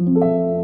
thank you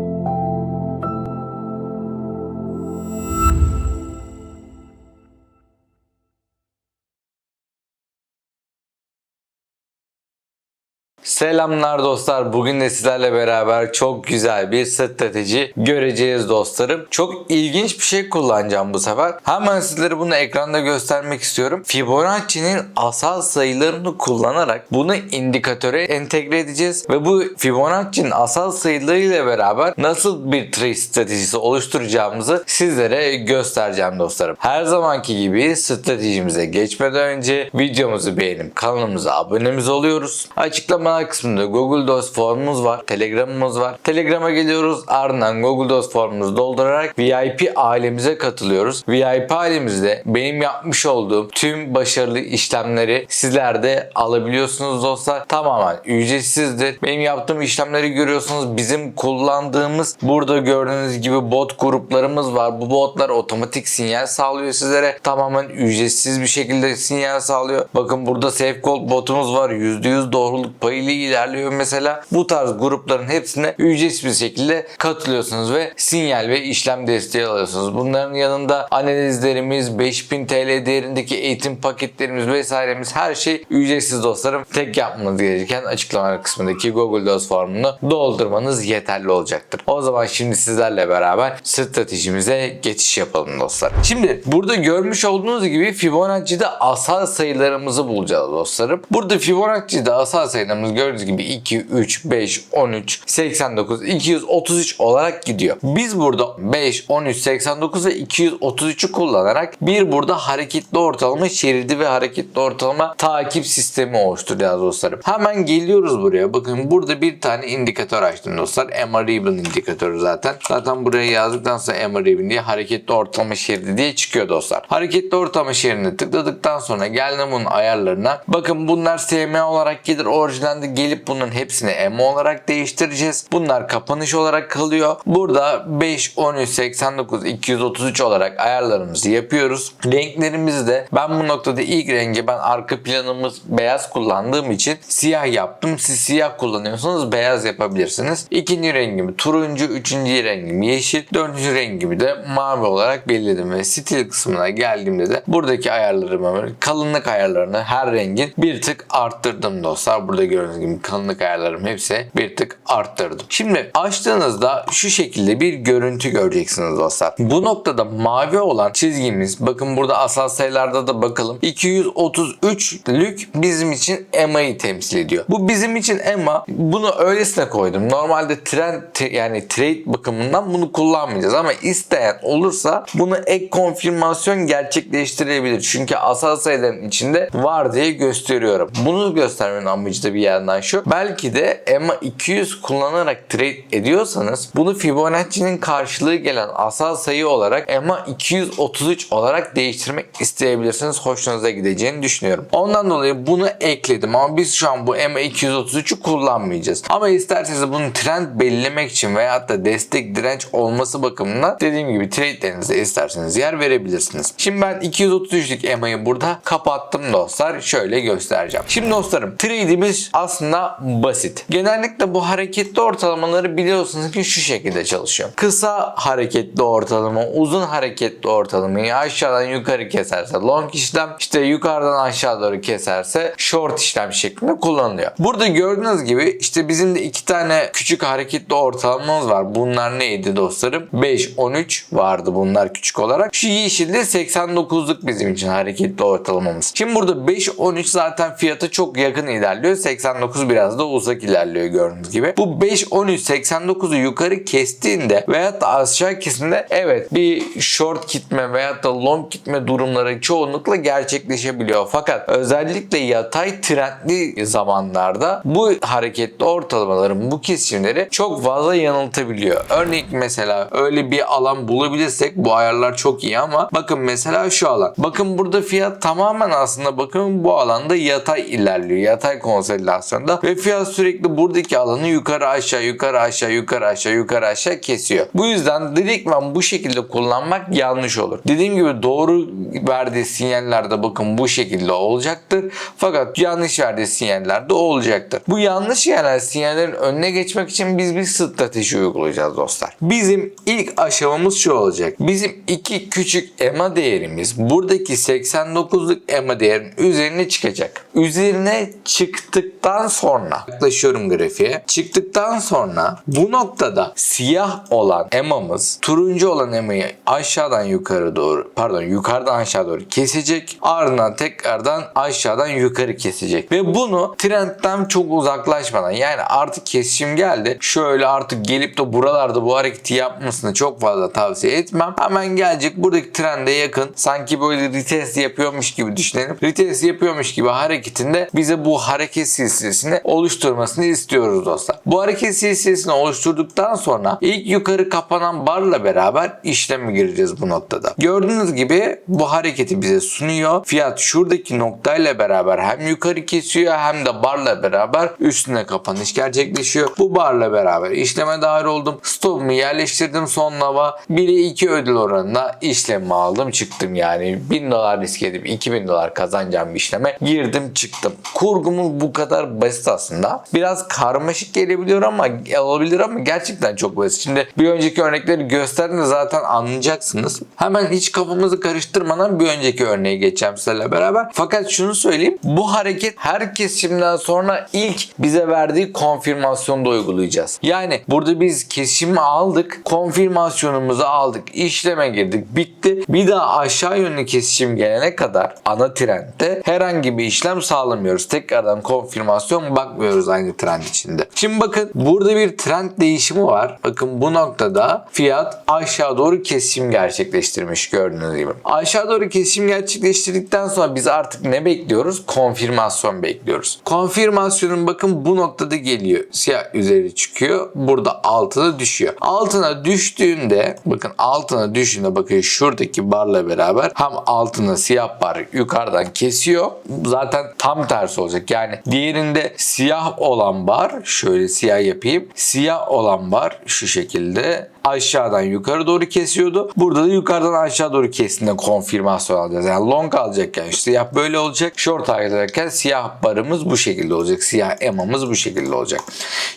Selamlar dostlar. Bugün de sizlerle beraber çok güzel bir strateji göreceğiz dostlarım. Çok ilginç bir şey kullanacağım bu sefer. Hemen sizlere bunu ekranda göstermek istiyorum. Fibonacci'nin asal sayılarını kullanarak bunu indikatöre entegre edeceğiz ve bu Fibonacci'nin asal sayılarıyla beraber nasıl bir trade stratejisi oluşturacağımızı sizlere göstereceğim dostlarım. Her zamanki gibi stratejimize geçmeden önce videomuzu beğenip kanalımıza abonemiz oluyoruz. Açıklamalar kısmında Google Docs formumuz var. Telegramımız var. Telegrama geliyoruz. Ardından Google Docs formumuzu doldurarak VIP ailemize katılıyoruz. VIP ailemizde benim yapmış olduğum tüm başarılı işlemleri sizler de alabiliyorsunuz dostlar. Tamamen ücretsizdir. Benim yaptığım işlemleri görüyorsunuz. Bizim kullandığımız burada gördüğünüz gibi bot gruplarımız var. Bu botlar otomatik sinyal sağlıyor sizlere. Tamamen ücretsiz bir şekilde sinyal sağlıyor. Bakın burada SafeCall botumuz var. %100 doğruluk payıyla ilerliyor mesela. Bu tarz grupların hepsine ücretsiz bir şekilde katılıyorsunuz ve sinyal ve işlem desteği alıyorsunuz. Bunların yanında analizlerimiz, 5000 TL değerindeki eğitim paketlerimiz vesairemiz her şey ücretsiz dostlarım. Tek yapmanız gereken açıklamalar kısmındaki Google Docs formunu doldurmanız yeterli olacaktır. O zaman şimdi sizlerle beraber stratejimize geçiş yapalım dostlar. Şimdi burada görmüş olduğunuz gibi Fibonacci'de asal sayılarımızı bulacağız dostlarım. Burada Fibonacci'de asal sayılarımız gördüğünüz gibi 2, 3, 5, 13, 89, 233 olarak gidiyor. Biz burada 5, 13, 89 ve 233'ü kullanarak bir burada hareketli ortalama şeridi ve hareketli ortalama takip sistemi oluşturacağız dostlarım. Hemen geliyoruz buraya. Bakın burada bir tane indikatör açtım dostlar. MA-Ribbon indikatörü zaten. Zaten buraya yazdıktan sonra MA-Ribbon diye hareketli ortalama şeridi diye çıkıyor dostlar. Hareketli ortalama şeridine tıkladıktan sonra geldim bunun ayarlarına. Bakın bunlar SM olarak gelir. Orijinalde gelip bunun hepsini M olarak değiştireceğiz. Bunlar kapanış olarak kalıyor. Burada 5, 13, 89, 233 olarak ayarlarımızı yapıyoruz. Renklerimizi de ben bu noktada ilk rengi ben arka planımız beyaz kullandığım için siyah yaptım. Siz siyah kullanıyorsanız beyaz yapabilirsiniz. İkinci rengimi turuncu, üçüncü rengim yeşil, dördüncü rengimi de mavi olarak belirledim ve stil kısmına geldiğimde de buradaki ayarlarımı kalınlık ayarlarını her rengin bir tık arttırdım dostlar. Burada gördüğünüz gibi kalınlık ayarlarım hepsi bir tık arttırdım. Şimdi açtığınızda şu şekilde bir görüntü göreceksiniz dostlar. Bu noktada mavi olan çizgimiz bakın burada asal sayılarda da bakalım 233'lük bizim için EMA'yı temsil ediyor. Bu bizim için EMA bunu öylesine koydum. Normalde trend yani trade bakımından bunu kullanmayacağız ama isteyen olursa bunu ek konfirmasyon gerçekleştirebilir. Çünkü asal sayıların içinde var diye gösteriyorum. Bunu göstermenin amacı da bir yandan şu. Belki de EMA 200 kullanarak trade ediyorsanız bunu Fibonacci'nin karşılığı gelen asal sayı olarak EMA 233 olarak değiştirmek isteyebilirsiniz. Hoşunuza gideceğini düşünüyorum. Ondan dolayı bunu ekledim ama biz şu an bu EMA 233'ü kullanmayacağız. Ama isterseniz bunu trend belirlemek için veyahut da destek direnç olması bakımından dediğim gibi trade'lerinize isterseniz yer verebilirsiniz. Şimdi ben 233'lük EMA'yı burada kapattım dostlar. Şöyle göstereceğim. Şimdi dostlarım trade'imiz aslında basit. Genellikle bu hareketli ortalamaları biliyorsunuz ki şu şekilde çalışıyor. Kısa hareketli ortalama, uzun hareketli ortalamayı aşağıdan yukarı keserse long işlem, işte yukarıdan aşağı doğru keserse short işlem şeklinde kullanılıyor. Burada gördüğünüz gibi işte bizim de iki tane küçük hareketli ortalamamız var. Bunlar neydi dostlarım? 5, 13 vardı bunlar küçük olarak. Şu yeşilde 89'luk bizim için hareketli ortalamamız. Şimdi burada 5, 13 zaten fiyata çok yakın ilerliyor. 89 biraz da uzak ilerliyor gördüğünüz gibi. Bu 5, 13, 89'u yukarı kestiğinde veyahut da aşağı kesimde evet bir short gitme veyahut da long gitme durumları çoğunlukla gerçekleşebiliyor. Fakat özellikle yatay trendli zamanlarda bu hareketli ortalamaların bu kesimleri çok fazla yanıltabiliyor. Örnek mesela öyle bir alan bulabilirsek bu ayarlar çok iyi ama bakın mesela şu alan. Bakın burada fiyat tamamen aslında bakın bu alanda yatay ilerliyor. Yatay konsolidasyon konfirmasyonda ve fiyat sürekli buradaki alanı yukarı aşağı yukarı aşağı yukarı aşağı yukarı aşağı kesiyor. Bu yüzden direktmen bu şekilde kullanmak yanlış olur. Dediğim gibi doğru verdiği sinyaller de bakın bu şekilde olacaktır. Fakat yanlış verdiği sinyaller de olacaktır. Bu yanlış gelen sinyallerin önüne geçmek için biz bir strateji uygulayacağız dostlar. Bizim ilk aşamamız şu olacak. Bizim iki küçük EMA değerimiz buradaki 89'luk EMA değerinin üzerine çıkacak. Üzerine çıktıktan sonra yaklaşıyorum grafiğe. Çıktıktan sonra bu noktada siyah olan EMA'mız turuncu olan EMA'yı aşağıdan yukarı doğru pardon yukarıdan aşağı doğru kesecek. Ardından tekrardan aşağıdan yukarı kesecek. Ve bunu trendten çok uzaklaşmadan yani artık kesişim geldi. Şöyle artık gelip de buralarda bu hareketi yapmasını çok fazla tavsiye etmem. Hemen gelecek buradaki trende yakın sanki böyle retest yapıyormuş gibi düşünelim. Retest yapıyormuş gibi hareketinde bize bu hareket silsilesini oluşturmasını istiyoruz dostlar. Bu hareket silsilesini oluşturduktan sonra ilk yukarı kapanan barla beraber işleme gireceğiz bu noktada. Gördüğünüz gibi bu hareketi bize sunuyor. Fiyat şuradaki noktayla beraber hem yukarı kesiyor hem de barla beraber üstüne kapanış gerçekleşiyor. Bu barla beraber işleme dahil oldum. Stopumu yerleştirdim son lava. 1'e 2 ödül oranında işlemi aldım çıktım yani. 1000 dolar risk edip 2000 dolar kazanacağım bir işleme girdim çıktım. Kurgumuz bu kadar basit aslında. Biraz karmaşık gelebiliyor ama olabilir ama gerçekten çok basit. Şimdi bir önceki örnekleri gösterdiğimde zaten anlayacaksınız. Hemen hiç kafamızı karıştırmadan bir önceki örneğe geçeceğim sizlerle beraber. Fakat şunu söyleyeyim. Bu hareket her kesimden sonra ilk bize verdiği konfirmasyonda uygulayacağız. Yani burada biz kesimi aldık. Konfirmasyonumuzu aldık. işleme girdik. Bitti. Bir daha aşağı yönlü kesişim gelene kadar ana trendde herhangi bir işlem sağlamıyoruz. Tekrardan konfirmasyon bakmıyoruz aynı trend içinde. Şimdi bakın burada bir trend değişimi var. Bakın bu noktada fiyat aşağı doğru kesişim gerçekleştirmiş gördüğünüz gibi. Aşağı doğru kesişim gerçekleştirdikten sonra biz artık ne bekliyoruz? Konfirmasyon bekliyoruz. Konfirmasyonun bakın bu noktada geliyor. Siyah üzeri çıkıyor. Burada altına düşüyor. Altına düştüğünde bakın altına düştüğünde bakın şuradaki barla beraber hem altına siyah bar yukarıdan kesiyor. Zaten tam tersi olacak. Yani diğerinde siyah olan bar şöyle siyah yapayım. Siyah olan bar şu şekilde aşağıdan yukarı doğru kesiyordu. Burada da yukarıdan aşağı doğru kestiğinde konfirmasyon alacağız. Yani long alacakken siyah böyle olacak. Short alırken siyah barımız bu şekilde olacak. Siyah emamız bu şekilde olacak.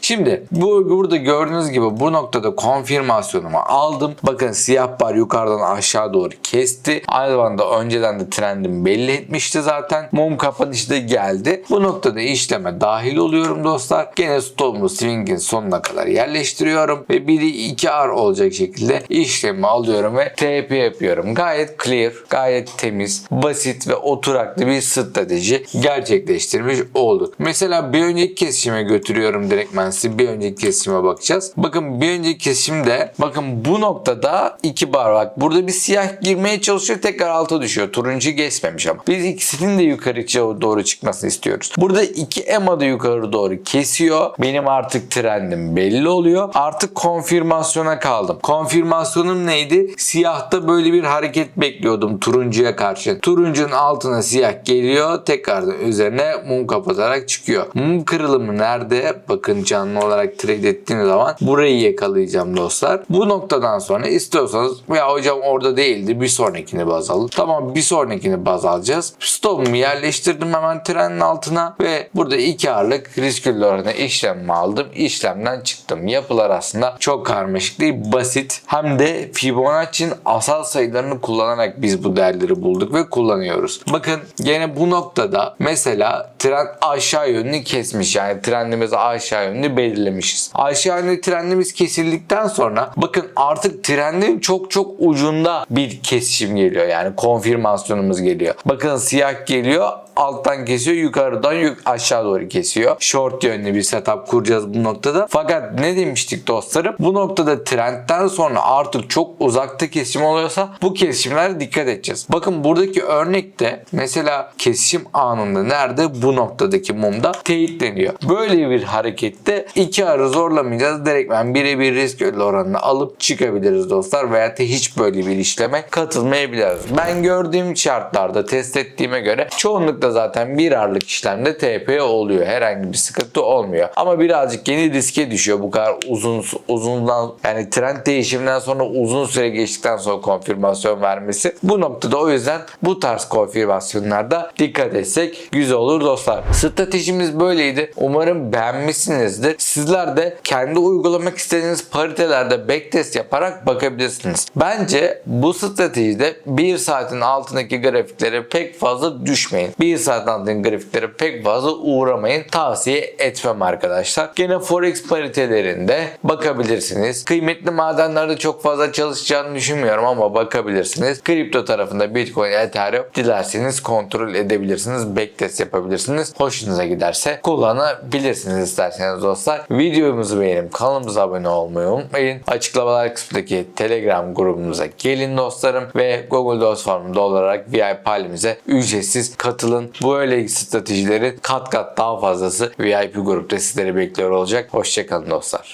Şimdi bu burada gördüğünüz gibi bu noktada konfirmasyonumu aldım. Bakın siyah bar yukarıdan aşağı doğru kesti. Aynı zamanda önceden de trendim belli etmişti zaten. Mum kapanışı da geldi. Bu noktada işleme dahil oluyorum dostlar. Gene stopumu swing'in sonuna kadar yerleştiriyorum ve biri 2 R olacak şekilde işlemi alıyorum ve TP yapıyorum. Gayet clear, gayet temiz, basit ve oturaklı bir strateji gerçekleştirmiş olduk. Mesela bir önceki kesişime götürüyorum direktmen sizi. Bir önceki kesişime bakacağız. Bakın bir önceki kesimde bakın bu noktada iki bar bak. Burada bir siyah girmeye çalışıyor tekrar alta düşüyor. Turuncu geçmemiş ama. Biz ikisinin de yukarı doğru çıkmasını istiyoruz. Burada iki EMA da yukarı doğru kesiyor. Benim artık trendim belli oluyor. Artık konfirmasyona kaldım. Konfirmasyonum neydi? Siyahta böyle bir hareket bekliyordum turuncuya karşı. Turuncunun altına siyah geliyor. Tekrardan üzerine mum kapatarak çıkıyor. Mum kırılımı nerede? Bakın canlı olarak trade ettiğim zaman burayı yakalayacağım dostlar. Bu noktadan sonra istiyorsanız ya hocam orada değildi bir sonrakini baz alın. Tamam bir sonrakini baz alacağız. Stopumu yerleştirdim hemen trenin altına ve burada iki ağırlık risk oranı işlemimi aldım. İşlemden çıktım. Yapılar aslında çok karmaşık değil basit. Hem de Fibonacci'nin asal sayılarını kullanarak biz bu değerleri bulduk ve kullanıyoruz. Bakın gene bu noktada mesela trend aşağı yönünü kesmiş. Yani trendimizi aşağı yönünü belirlemişiz. Aşağı yönlü trendimiz kesildikten sonra bakın artık trendin çok çok ucunda bir kesişim geliyor. Yani konfirmasyonumuz geliyor. Bakın siyah geliyor alttan kesiyor yukarıdan yük aşağı doğru kesiyor. Short yönlü bir setup kuracağız bu noktada. Fakat ne demiştik dostlarım? Bu noktada trendten sonra artık çok uzakta kesim oluyorsa bu kesimlere dikkat edeceğiz. Bakın buradaki örnekte mesela kesişim anında nerede? Bu noktadaki mumda teyitleniyor. Böyle bir harekette iki arı zorlamayacağız. Direkt ben birebir risk ödül oranını alıp çıkabiliriz dostlar. Veya da hiç böyle bir işleme katılmayabiliriz. Ben gördüğüm şartlarda test ettiğime göre çoğunlukla da zaten bir arlık işlemde TP oluyor. Herhangi bir sıkıntı olmuyor. Ama birazcık yeni riske düşüyor bu kadar uzun uzundan yani trend değişiminden sonra uzun süre geçtikten sonra konfirmasyon vermesi. Bu noktada o yüzden bu tarz konfirmasyonlarda dikkat etsek güzel olur dostlar. Stratejimiz böyleydi. Umarım beğenmişsinizdir. Sizler de kendi uygulamak istediğiniz paritelerde backtest yaparak bakabilirsiniz. Bence bu stratejide 1 saatin altındaki grafiklere pek fazla düşmeyin. 1 altındaki grafiklere pek fazla uğramayın. Tavsiye etmem arkadaşlar. Gene forex paritelerinde bakabilirsiniz. Kıymetli madenlerde çok fazla çalışacağını düşünmüyorum ama bakabilirsiniz. Kripto tarafında Bitcoin, Ethereum dilerseniz kontrol edebilirsiniz. Backtest yapabilirsiniz. Hoşunuza giderse kullanabilirsiniz isterseniz dostlar. Videomuzu beğenip kanalımıza abone olmayı unutmayın. Açıklamalar kısmındaki Telegram grubumuza gelin dostlarım ve Google Docs formunda olarak VIP halimize ücretsiz katılın. Böyle stratejilerin kat kat daha fazlası VIP grupta sizleri bekliyor olacak. Hoşçakalın dostlar.